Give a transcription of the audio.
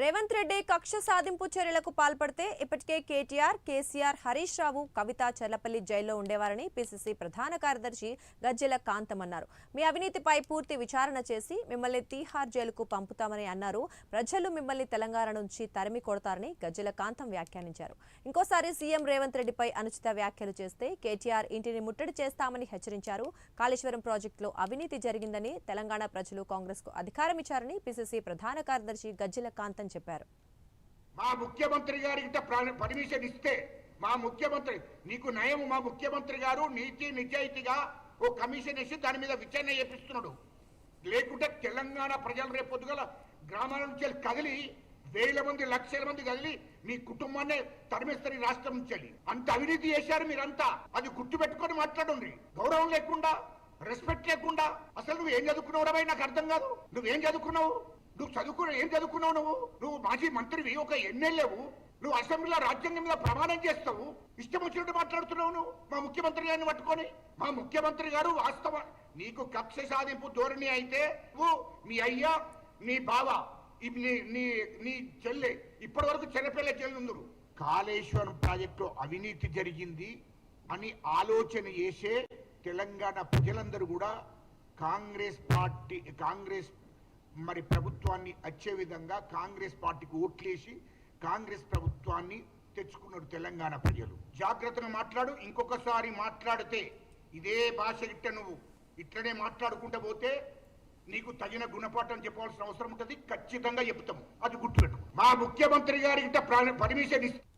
రేవంత్ రెడ్డి కక్ష సాధింపు చర్యలకు పాల్పడితే ఇప్పటికే కేటీఆర్ కేసీఆర్ హరీష్ రావు కవిత చర్లపల్లి జైల్లో ఉండేవారని పిసిసి ప్రధాన కార్యదర్శి గజ్జెల కాంతం అన్నారు మీ అవినీతిపై పూర్తి విచారణ చేసి మిమ్మల్ని తీహార్ జైలుకు పంపుతామని అన్నారు. ప్రజలు మిమ్మల్ని తెలంగాణ నుంచి తరిమి కొడతారని గజ్జెల కాంతం వ్యాఖ్యానించారు. ఇంకోసారి సీఎం రేవంత్ రెడ్డిపై అనుచిత వ్యాఖ్యలు చేస్తే కేటీఆర్ ఇంటిని ముట్టడి చేస్తామని హెచ్చరించారు. కాళేశ్వరం ప్రాజెక్టులో అవినీతి జరిగిందని తెలంగాణ ప్రజలు కాంగ్రెస్కు అధికారం ఇచ్చారని పిసిసి ప్రధాన కార్యదర్శి గజ్జెల కాంతం చెప్పారు. మా ముఖ్యమంత్రి గారికి పర్మిషన్ ఇస్తే మా ముఖ్యమంత్రి నీకు నయం మా ముఖ్యమంత్రి గారు నీతి నిజాయితీగా ఓ కమిషన్ వేసి దాని మీద విచారణ చేపిస్తున్నాడు. లేకుంటే తెలంగాణ ప్రజలు రేపు పొద్దుగల గ్రామాల నుంచి కదిలి వేల మంది లక్షల మంది కదిలి మీ కుటుంబాన్ని తరిమేస్తారు రాష్ట్రం నుంచి వెళ్ళి. అంత అవినీతి చేశారు మీరంతా. అది గుర్తుపెట్టుకొని మాట్లాడండి. గౌరవం లేకుండా రెస్పెక్ట్ లేకుండా అసలు నువ్వు ఏం చదువుకున్నావు నాకు అర్థం కాదు. నువ్వేం చదువుకున్నావు? నువ్వు చదువుకున్న ఏం చదువుకున్నావు నువ్వు? నువ్వు మాజీ మంత్రివి ఒక ఎమ్మెల్యేవు. నువ్వు అసెంబ్లీలో రాజ్యాంగం మీద ప్రమాణం చేస్తావు. ఇష్టం వచ్చినట్టు మాట్లాడుతున్నావు నువ్వు. మా ముఖ్యమంత్రి గారిని పట్టుకొని. మా ముఖ్యమంత్రి గారు వాస్తవ నీకు కక్ష సాధింపు ధోరణి అయితే నువ్వు మీ అయ్యా నీ బావ నీ నీ నీ చెల్లె ఇప్పటి వరకు చెన్నపల్లె చెల్లుందరు. కాళేశ్వరం ప్రాజెక్టు అవినీతి జరిగింది అని ఆలోచన చేసే తెలంగాణ ప్రజలందరూ కూడా కాంగ్రెస్ పార్టీ కాంగ్రెస్ మరి ప్రభుత్వాన్ని వచ్చే విధంగా కాంగ్రెస్ పార్టీకి ఓట్లేసి కాంగ్రెస్ ప్రభుత్వాన్ని తెచ్చుకున్నారు తెలంగాణ ప్రజలు. జాగ్రత్తగా మాట్లాడు ఇంకొకసారి మాట్లాడితే ఇదే భాష ఇట్ట నువ్వు. ఇట్లనే మాట్లాడుకుంటూ పోతే నీకు తగిన గుణపాఠం చెప్పవలసిన అవసరం ఉంటుంది ఖచ్చితంగా చెప్తాము. అది గుర్తుపెట్టు మా ముఖ్యమంత్రి గారికి పర్మిషన్ ఇస్తే